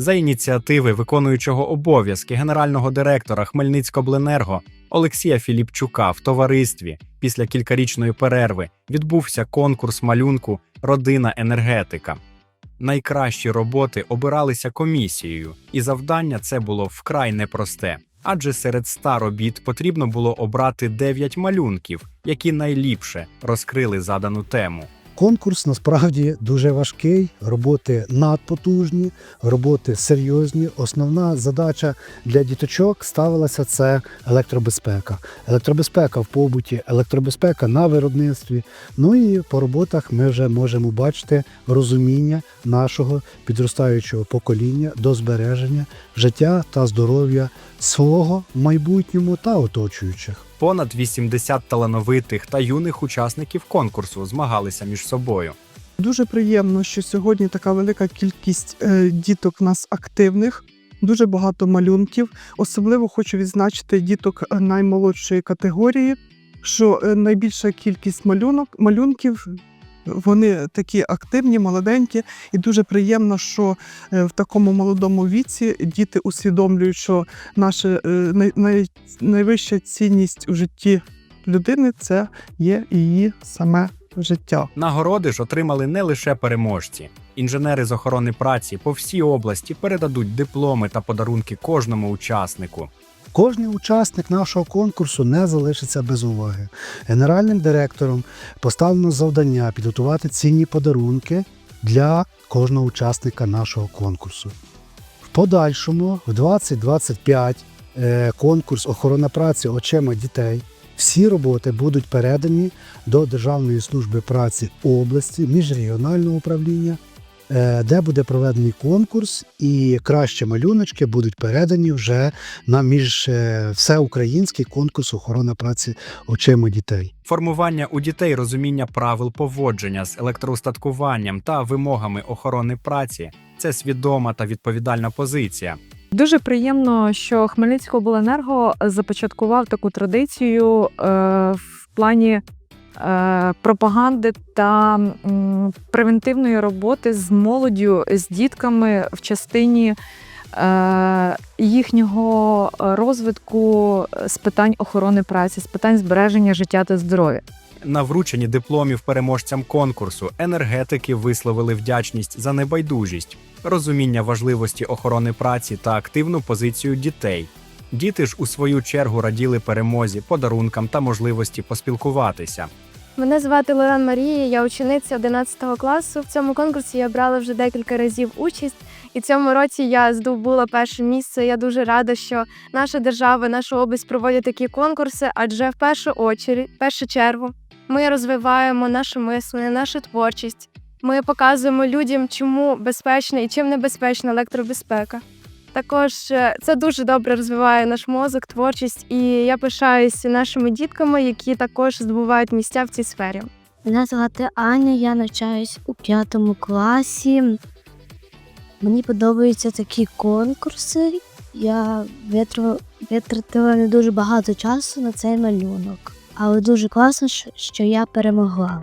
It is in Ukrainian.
За ініціативи виконуючого обов'язки генерального директора Хмельницькобленерго Олексія Філіпчука в товаристві після кількарічної перерви відбувся конкурс малюнку Родина енергетика. Найкращі роботи обиралися комісією, і завдання це було вкрай непросте. Адже серед ста робіт потрібно було обрати 9 малюнків, які найліпше розкрили задану тему. Конкурс насправді дуже важкий, роботи надпотужні, роботи серйозні. Основна задача для діточок ставилася це електробезпека. Електробезпека в побуті, електробезпека на виробництві. Ну і по роботах ми вже можемо бачити розуміння нашого підростаючого покоління до збереження життя та здоров'я свого в майбутньому та оточуючих. Понад 80 талановитих та юних учасників конкурсу змагалися між собою. Дуже приємно, що сьогодні така велика кількість е, діток у нас активних, дуже багато малюнків. Особливо хочу відзначити діток е, наймолодшої категорії, що е, найбільша кількість малюнок, малюнків. Вони такі активні, молоденькі, і дуже приємно, що е, в такому молодому віці діти усвідомлюють, що наша е, най, най, найвища цінність у житті людини це є її саме життя. Нагороди ж отримали не лише переможці. Інженери з охорони праці по всій області передадуть дипломи та подарунки кожному учаснику. Кожний учасник нашого конкурсу не залишиться без уваги. Генеральним директором поставлено завдання підготувати цінні подарунки для кожного учасника нашого конкурсу. В подальшому, в 2025, е, конкурс охорона праці очима дітей. Всі роботи будуть передані до Державної служби праці області, міжрегіонального управління, де буде проведений конкурс, і кращі малюночки будуть передані вже на між е, всеукраїнський конкурс охорони праці очима дітей. Формування у дітей розуміння правил поводження з електроустаткуванням та вимогами охорони праці це свідома та відповідальна позиція. Дуже приємно, що Хмельницькобленерго започаткував таку традицію е, в плані е, пропаганди та превентивної роботи з молоддю, з дітками в частині е, їхнього розвитку з питань охорони праці, з питань збереження життя та здоров'я. На врученні дипломів переможцям конкурсу енергетики висловили вдячність за небайдужість, розуміння важливості охорони праці та активну позицію дітей. Діти ж у свою чергу раділи перемозі, подарункам та можливості поспілкуватися. Мене звати Лоран Марія, я учениця 11 класу. В цьому конкурсі я брала вже декілька разів участь, і цьому році я здобула перше місце. Я дуже рада, що наша держава, наша область проводять такі конкурси, адже в першу очередь, в першу чергу, ми розвиваємо наше мислення, нашу творчість. Ми показуємо людям, чому безпечна і чим небезпечна електробезпека. Також е, це дуже добре розвиває наш мозок, творчість, і я пишаюся нашими дітками, які також здобувають місця в цій сфері. Мене звати Аня, я навчаюсь у п'ятому класі. Мені подобаються такі конкурси. Я витра- витратила не дуже багато часу на цей малюнок. Але дуже класно, що я перемогла.